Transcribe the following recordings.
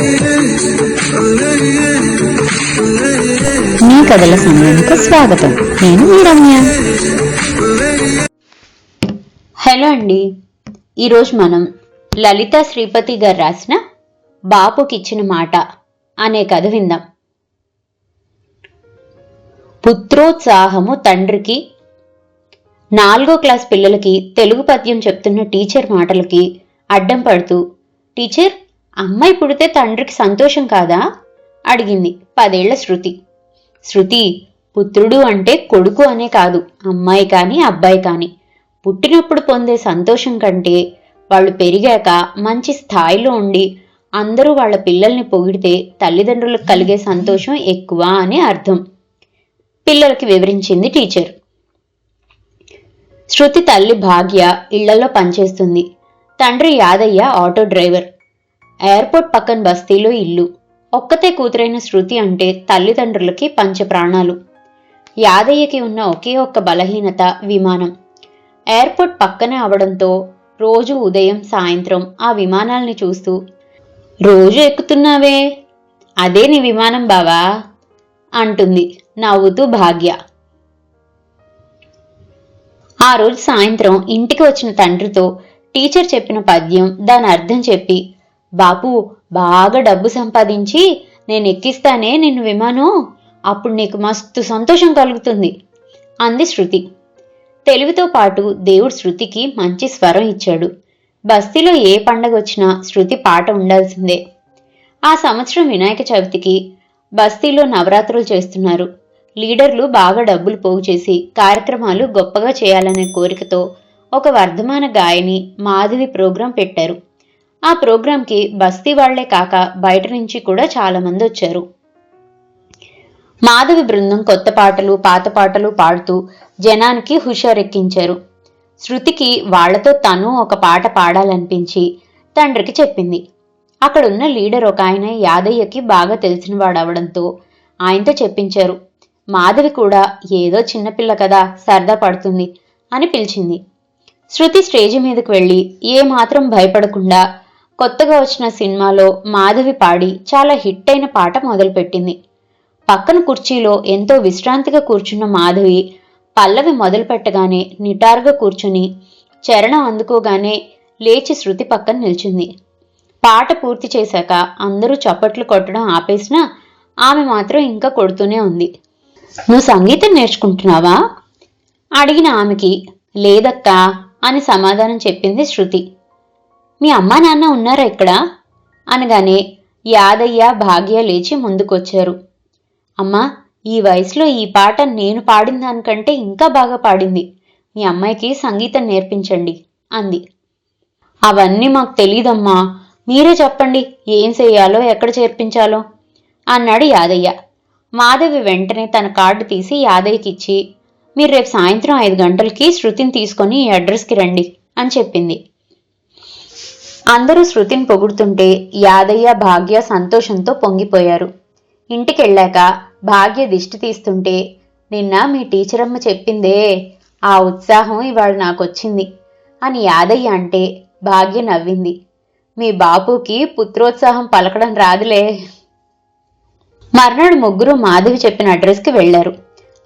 మీ కథల సమయానికి స్వాగతం. నేను మీ రమ్య. హలో అండి. ఈరోజు మనం లలిత శ్రీపతి గారు రాసిన బాపుకిచ్చిన మాట అనే కథ విందాం. పుత్రోత్సాహము తండ్రికి. నాలుగో క్లాస్ పిల్లలకి తెలుగు పద్యం చెప్తున్న టీచర్ మాటలకి అడ్డం పడుతూ టీచర్ అమ్మాయి పుడితే తండ్రికి సంతోషం కాదా? అడిగింది పదేళ్ళ శృతి. శృతి పుత్రుడు అంటే కొడుకు అనే కాదు అమ్మాయి కానీ అబ్బాయి కానీ. పుట్టినప్పుడు పొందే సంతోషం కంటే వాళ్ళు పెరిగాక మంచి స్థాయిలో ఉండి అందరూ వాళ్ళ పిల్లల్ని పొగిడితే తల్లిదండ్రులకు కలిగే సంతోషం ఎక్కువ అని అర్థం. పిల్లలకి వివరించింది టీచర్. శృతి తల్లి భాగ్య ఇళ్ళలో పనిచేస్తుంది. తండ్రి యాదయ్య ఆటో డ్రైవర్. ఎయిర్పోర్ట్ పక్కన బస్తీలో ఇల్లు. ఒక్కతే కూతురైన శృతి అంటే తల్లిదండ్రులకి పంచ ప్రాణాలు యాదయ్యకి ఉన్న ఒకే ఒక్క బలహీనత విమానం. ఎయిర్పోర్ట్ పక్కనే అవడంతో రోజు ఉదయం సాయంత్రం ఆ విమానాల్ని చూస్తూ రోజు ఎక్కుతున్నావే. అదే నీ విమానం బావా? అంటుంది నవ్వుతూ భాగ్య. ఆ రోజు సాయంత్రం ఇంటికి వచ్చిన తండ్రితో టీచర్ చెప్పిన పద్యం దాని అర్థం చెప్పి బాపు బాగా డబ్బు సంపాదించి నేను ఎక్కిస్తానే నిన్ను విమానం? అప్పుడు నీకు మస్తు సంతోషం కలుగుతుంది అంది శృతి. తెలివితో పాటు దేవుడు శృతికి మంచి స్వరం ఇచ్చాడు. బస్తీలో ఏ పండగ వచ్చినా శృతి పాట ఉండాల్సిందే. ఆ సంవత్సరం వినాయక చవితికి బస్తీలో నవరాత్రులు చేస్తున్నారు. లీడర్లు బాగా డబ్బులు పోగు చేసి కార్యక్రమాలు గొప్పగా చేయాలనే కోరికతో ఒక వర్ధమాన గాయని మాధవి ప్రోగ్రాం పెట్టారు. ఆ ప్రోగ్రాంకి బస్తీ వాళ్ళే కాక బయట నుంచి కూడా చాలా మంది వచ్చారు. మాధవి బృందం కొత్త పాటలు పాత పాటలు పాడుతూ జనానికి హుషారెక్కించారు. శృతికి వాళ్ళతో తను ఒక పాట పాడాలనిపించి తండ్రికి చెప్పింది. అక్కడున్న లీడర్ ఒక ఆయన యాదయ్యకి బాగా తెలిసినవాడవడంతో ఆయనతో చెప్పించారు. మాధవి కూడా ఏదో చిన్నపిల్ల కదా సరదా పడుతుంది అని పిలిచింది. శృతి స్టేజ్ మీదకు వెళ్ళి ఏమాత్రం భయపడకుండా కొత్తగా వచ్చిన సినిమాలో మాధవి పాడి చాలా హిట్ అయిన పాట మొదలుపెట్టింది. పక్కన కుర్చీలో ఎంతో విశ్రాంతిగా కూర్చున్న మాధవి పల్లవి మొదలు పెట్టగానే నిటారుగా కూర్చుని చరణం అందుకోగానే లేచి శృతి పక్కన నిల్చుంది. పాట పూర్తి చేశాక అందరూ చప్పట్లు కొట్టడం ఆపేసినా ఆమె మాత్రం ఇంకా కొడుతూనే ఉంది. నువ్వు సంగీతం నేర్చుకుంటున్నావా? అడిగిన ఆమెకి లేదక్కా అని సమాధానం చెప్పింది శృతి. మీ అమ్మా నాన్న ఉన్నారా ఇక్కడ? అనగానే యాదయ్య భాగ్య లేచి ముందుకొచ్చారు. అమ్మా ఈ వయసులో ఈ పాట నేను పాడిన దానికంటే ఇంకా బాగా పాడింది. మీ అమ్మాయికి సంగీతం నేర్పించండి అంది. అవన్నీ మాకు తెలీదమ్మా. మీరే చెప్పండి ఏం చేయాలో ఎక్కడ చేర్పించాలో అన్నాడు యాదయ్య. మాధవి వెంటనే తన కార్డు తీసి యాదయ్యకిచ్చి మీరు రేపు సాయంత్రం ఐదు గంటలకి శృతిని తీసుకొని ఈ అడ్రస్కి రండి అని చెప్పింది. అందరూ శృతిని పొగుడుతుంటే యాదయ్య భాగ్య సంతోషంతో పొంగిపోయారు. ఇంటికెళ్ళాక భాగ్య దిష్టి తీస్తుంటే నిన్న మీ టీచరమ్మ చెప్పిందే ఆ ఉత్సాహం ఇవాళ నాకొచ్చింది అని యాదయ్య అంటే భాగ్య నవ్వింది. మీ బాపుకి పుత్రోత్సాహం పలకడం రాదులే మర్నాడు ముగ్గురు మాధవి చెప్పిన అడ్రస్కి వెళ్ళారు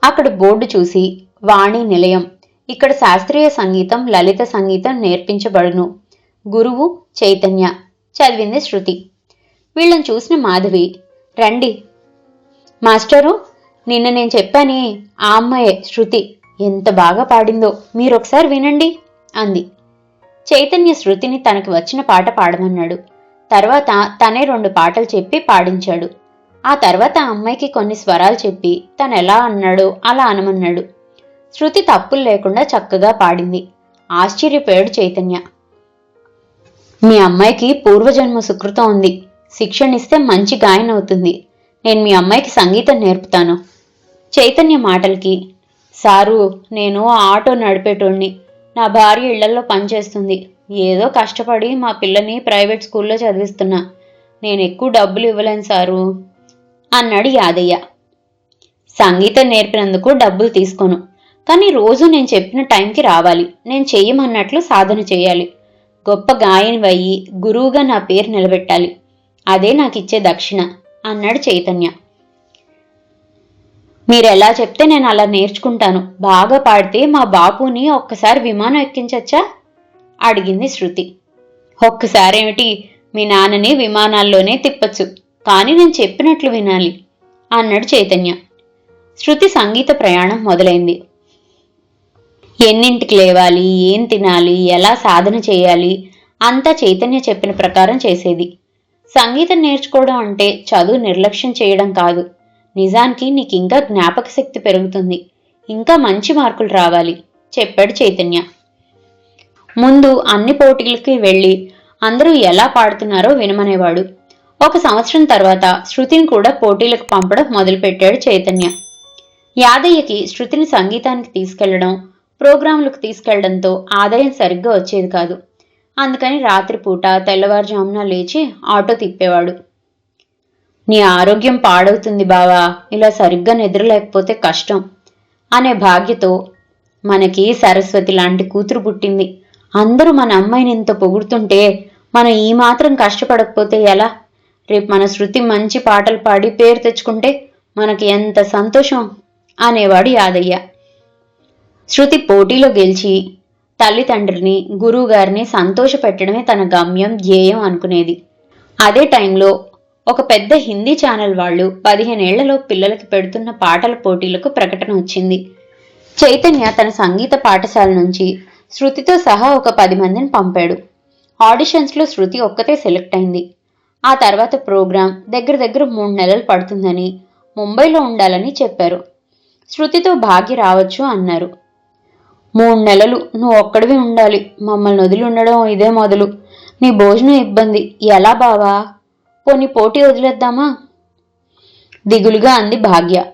అక్కడ బోర్డు చూసి వాణి నిలయం. ఇక్కడ శాస్త్రీయ సంగీతం లలిత సంగీతం నేర్పించబడును. గురువు చైతన్య చదివింది శృతి. వీళ్ళని చూసిన మాధవి రండి. మాస్టరు నిన్న నేను చెప్పానే ఆ అమ్మాయే శృతి. ఎంత బాగా పాడిందో మీరొకసారి వినండి అంది. చైతన్య శృతిని తనకి వచ్చిన పాట పాడమన్నాడు. తర్వాత తనే రెండు పాటలు చెప్పి పాడించాడు. ఆ తర్వాత ఆ అమ్మాయికి కొన్ని స్వరాలు చెప్పి తను ఎలా అన్నాడో అలా అనమన్నాడు. శృతి తప్పులు లేకుండా చక్కగా పాడింది. ఆశ్చర్యపోయాడు చైతన్య. మీ అమ్మాయికి పూర్వజన్మ సుకృతం ఉంది. శిక్షణ ఇస్తే మంచి గాయన అవుతుంది. నేను మీ అమ్మాయికి సంగీతం నేర్పుతాను. చైతన్య మాటలకి సారు నేను ఆటో నడిపేటోడిని. నా భార్య ఇళ్ళలో పనిచేస్తుంది. ఏదో కష్టపడి మా పిల్లని ప్రైవేట్ స్కూల్లో చదివిస్తున్నా. నేను ఎక్కువ డబ్బులు ఇవ్వలేను సారు అన్నాడు యాదయ్య. సంగీతం నేర్పినందుకు డబ్బులు తీసుకోను. కానీ రోజు నేను చెప్పిన టైంకి రావాలి. నేను చెయ్యమన్నట్లు సాధన చేయాలి. గొప్ప గాయనివయ్యి గురువుగా నా పేరు నిలబెట్టాలి. అదే నాకిచ్చే దక్షిణ అన్నాడు చైతన్య. మీరెలా చెప్తే నేను అలా నేర్చుకుంటాను. బాగా పాడితే మా బాపుని ఒక్కసారి విమానం ఎక్కించచ్చా? అడిగింది శృతి. ఒక్కసారేమిటి? మీ నాన్నని విమానాల్లోనే తిప్పచ్చు. కానీ నేను చెప్పినట్లు వినాలి అన్నాడు చైతన్య. శృతి సంగీత ప్రయాణం మొదలైంది. ఎన్నింటికి లేవాలి? ఏం తినాలి? ఎలా సాధన చేయాలి? అంతా చైతన్య చెప్పిన ప్రకారం చేసేది. సంగీతం నేర్చుకోవడం అంటే చదువు నిర్లక్ష్యం చేయడం కాదు. నిజానికి నీకు ఇంకా జ్ఞాపక శక్తి పెరుగుతుంది. ఇంకా మంచి మార్కులు రావాలి. చెప్పాడు చైతన్య. ముందు అన్ని పోటీలకి వెళ్ళి అందరూ ఎలా పాడుతున్నారో వినమనేవాడు. ఒక సంవత్సరం తర్వాత శృతిని కూడా పోటీలకు పంపడం మొదలుపెట్టాడు చైతన్య. యాదయ్యకి శృతిని సంగీతానికి తీసుకెళ్ళడం ప్రోగ్రాంలకు తీసుకెళ్ళడంతో ఆదాయం సరిగ్గా వచ్చేది కాదు. అందుకని రాత్రిపూట తెల్లవారుజామున లేచి ఆటో తిప్పేవాడు. నీ ఆరోగ్యం పాడవుతుంది బావా ఇలా సరిగ్గా నిద్రలేకపోతే కష్టం అనే భాగ్యతో మనకి సరస్వతి లాంటి కూతురు పుట్టింది. అందరూ మన అమ్మాయిని ఇంత పొగుడుతుంటే మనం ఈ మాత్రం కష్టపడకపోతే ఎలా? రేపు మన శృతి మంచి పాటలు పాడి పేరు తెచ్చుకుంటే మనకి ఎంత సంతోషం అనేవాడు యాదయ్య. శృతి పోటీలో గెలిచి తల్లిదండ్రుల్ని గురువుగారిని సంతోషపెట్టడమే తన గమ్యం ధ్యేయం అనుకునేది. అదే టైంలో ఒక పెద్ద హిందీ ఛానల్ వాళ్ళు పదిహేనేళ్ళలో పిల్లలకి పెడుతున్న పాటల పోటీలకు ప్రకటన వచ్చింది. చైతన్య తన సంగీత పాఠశాల నుంచి శృతితో సహా ఒక పది మందిని పంపాడు. ఆడిషన్స్లో శృతి ఒక్కతే సెలెక్ట్ అయింది. ఆ తర్వాత ప్రోగ్రాం దగ్గర దగ్గర మూడు నెలలు పడుతుందని ముంబైలో ఉండాలని చెప్పారు. శృతితో భాగ్య రావచ్చు అన్నారు. మూడు నెలలు నువ్వు ఒక్కడివి ఉండాలి. మమ్మల్ని వదిలి ఉండడం ఇదే మొదలు. నీ భోజనం ఇబ్బంది. ఎలా బావా? పోనీ పోటీ వదిలేద్దామా? దిగులుగా అంది భాగ్య.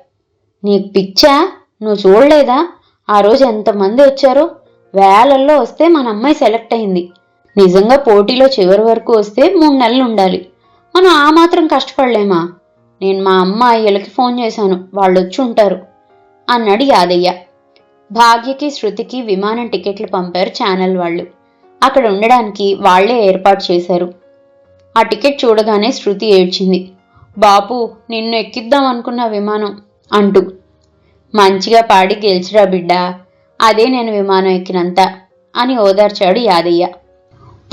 నీకు పిచ్చా? నువ్వు చూడలేదా? ఆ రోజు ఎంతమంది వచ్చారో? వేలల్లో వస్తే మన అమ్మాయి సెలెక్ట్ అయింది. నిజంగా పోటీలో చివరి వరకు వస్తే మూడు నెలలు ఉండాలి. మనం ఆ మాత్రం కష్టపడలేమా? నేను మా అమ్మ అయ్యలకి ఫోన్ చేశాను. వాళ్ళు వచ్చి ఉంటారు. అన్నాడు యాదయ్య. భాగ్యకి శృతికి విమానం టికెట్లు పంపారు ఛానల్ వాళ్ళు. అక్కడ ఉండడానికి వాళ్ళే ఏర్పాటు చేశారు. ఆ టికెట్ చూడగానే శృతి ఏడ్చింది. బాపు నిన్ను ఎక్కిద్దాం అనుకున్న విమానం అంటూ. మంచిగా పాడి గెలిచిరా బిడ్డ అదే నేను విమానం ఎక్కినంత అని ఓదార్చాడు యాదయ్య.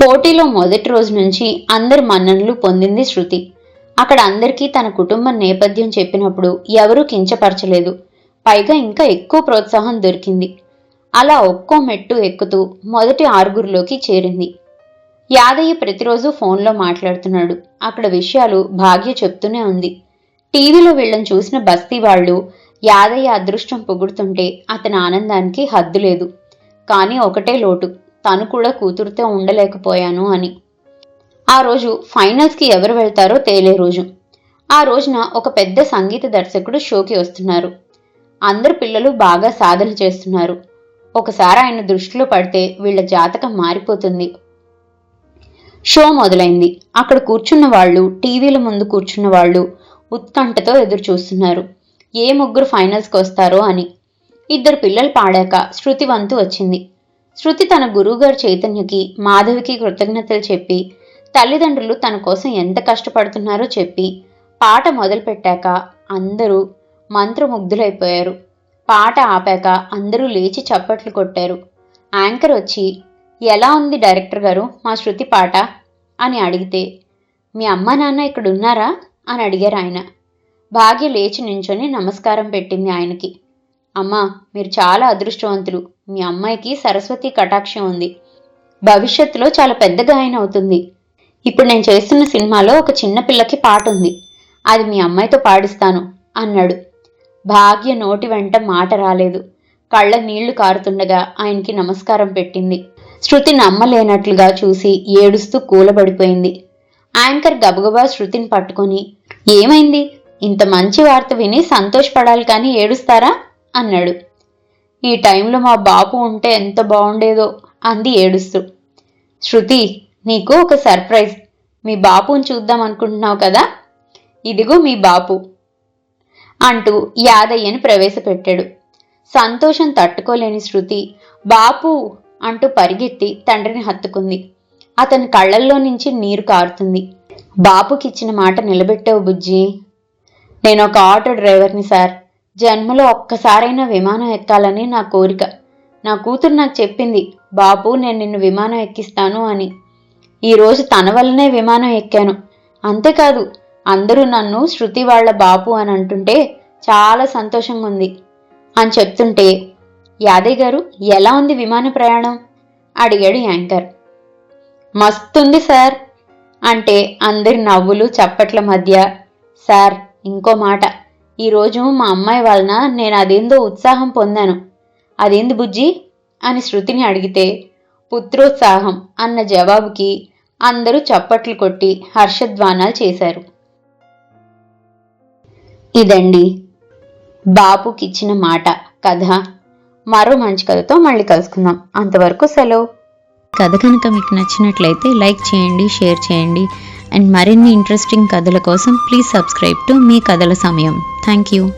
పోటీలో మొదటి రోజు నుంచి అందరి మన్ననలు పొందింది శృతి. అక్కడ అందరికీ తన కుటుంబ నేపథ్యం చెప్పినప్పుడు ఎవరూ కించపరచలేదు. పైగా ఇంకా ఎక్కువ ప్రోత్సాహం దొరికింది. అలా ఒక్కో మెట్టు ఎక్కుతూ మొదటి ఆరుగురిలోకి చేరింది. యాదయ్య ప్రతిరోజు ఫోన్లో మాట్లాడుతున్నాడు. అక్కడ విషయాలు భాగ్య చెప్తూనే ఉంది. టీవీలో వీళ్ళని చూసిన బస్తీ వాళ్ళు యాదయ్య అదృష్టం పొగుడుతుంటే అతని ఆనందానికి హద్దు లేదు. కానీ ఒకటే లోటు తను కూడా కూతురుతో ఉండలేకపోయాను అని. ఆ రోజు ఫైనల్స్కి ఎవరు వెళ్తారో తేలే రోజు. ఆ రోజున ఒక పెద్ద సంగీత దర్శకుడు షోకి వస్తున్నారు. అందరు పిల్లలు బాగా సాధన చేస్తున్నారు. ఒకసారి ఆయన దృష్టిలో పడితే వీళ్ళ జాతకం మారిపోతుంది. షో మొదలైంది. అక్కడ కూర్చున్న వాళ్ళు టీవీల ముందు కూర్చున్న వాళ్ళు ఉత్కంఠతో ఎదురు చూస్తున్నారు ఏ ముగ్గురు ఫైనల్స్కి వస్తారో అని. ఇద్దరు పిల్లలు పాడాక శృతి వంతు వచ్చింది. శృతి తన గురువుగారు చైతన్యకి మాధవికి కృతజ్ఞతలు చెప్పి తల్లిదండ్రులు తన కోసం ఎంత కష్టపడుతున్నారో చెప్పి పాట మొదలుపెట్టాక అందరూ మంత్రముగ్ధులైపోయారు. పాట ఆపాక అందరూ లేచి చప్పట్లు కొట్టారు. యాంకర్ వచ్చి ఎలా ఉంది డైరెక్టర్ గారు మా శృతి పాట? అని అడిగితే మీ అమ్మ నాన్న ఇక్కడ ఉన్నారా అని అడిగారు ఆయన. భాగ్య లేచి నించొని నమస్కారం పెట్టింది ఆయనకి. అమ్మా మీరు చాలా అదృష్టవంతులు. మీ అమ్మాయికి సరస్వతి కటాక్షం ఉంది. భవిష్యత్తులో చాలా పెద్ద గాయన అవుతుంది. ఇప్పుడు నేను చేస్తున్న సినిమాలో ఒక చిన్న పిల్లకి పాట ఉంది. అది మీ అమ్మాయితో పాడిస్తాను అన్నాడు. భాగ్య నోటి వెంట మాట రాలేదు. కళ్ళ నీళ్ళు కారుతుండగా ఆయనకి నమస్కారం పెట్టింది. శృతి నమ్మలేనట్లుగా చూసి ఏడుస్తూ కూలబడిపోయింది. యాంకర్ గబగబా శృతిని పట్టుకొని ఏమైంది? ఇంత మంచి వార్త విని సంతోషపడాలి కానీ ఏడుస్తారా? అన్నాడు. ఈ టైంలో మా బాపు ఉంటే ఎంత బాగుండేదో అంది ఏడుస్తూ. శృతి నీకు ఒక సర్ప్రైజ్. మీ బాపుని చూద్దాం అనుకుంటున్నావు కదా? ఇదిగో మీ బాపు. అంటూ యాదయ్యని ప్రవేశపెట్టాడు. సంతోషం తట్టుకోలేని శృతి బాపు అంటూ పరిగెత్తి తండ్రిని హత్తుకుంది. అతని కళ్ళల్లో నుంచి నీరు కారుతుంది. బాపుకిచ్చిన మాట నిలబెట్టావు బుజ్జి. నేను ఒక ఆటో డ్రైవర్ని సార్. జన్మలో ఒక్కసారైనా విమానం ఎక్కాలని నా కోరిక. నా కూతురు నాకు చెప్పింది బాపు నేను నిన్ను విమానం ఎక్కిస్తాను అని. ఈరోజు తన వల్లనే విమానం ఎక్కాను. అంతేకాదు అందరూ నన్ను శృతి వాళ్ళ బాపు అని అంటుంటే చాలా సంతోషంగా ఉంది అని చెప్తుంటే యాదయ్య గారు ఎలా ఉంది విమాన ప్రయాణం? అడిగాడు యాంకర్. మస్తుంది సార్ అంటే అందరి నవ్వులు చప్పట్ల మధ్య. సార్ ఇంకో మాట. ఈరోజు మా అమ్మాయి వలన నేను అదేందో ఉత్సాహం పొందాను. అదేంది బుజ్జి? అని శృతిని అడిగితే పుత్రోత్సాహం అన్న జవాబుకి అందరూ చప్పట్లు కొట్టి హర్షధ్వానాలు చేశారు. ఇదండి బాపుకిచ్చిన మాట కథ. మరో మంచి కథతో మళ్ళీ కలుసుకుందాం. అంతవరకు సెలవు. కథ కనుక మీకు నచ్చినట్లయితే లైక్ చేయండి షేర్ చేయండి. అండ్ మరిన్ని ఇంట్రెస్టింగ్ కథల కోసం ప్లీజ్ సబ్స్క్రైబ్ టు మీ కథల సమయం. Thank you.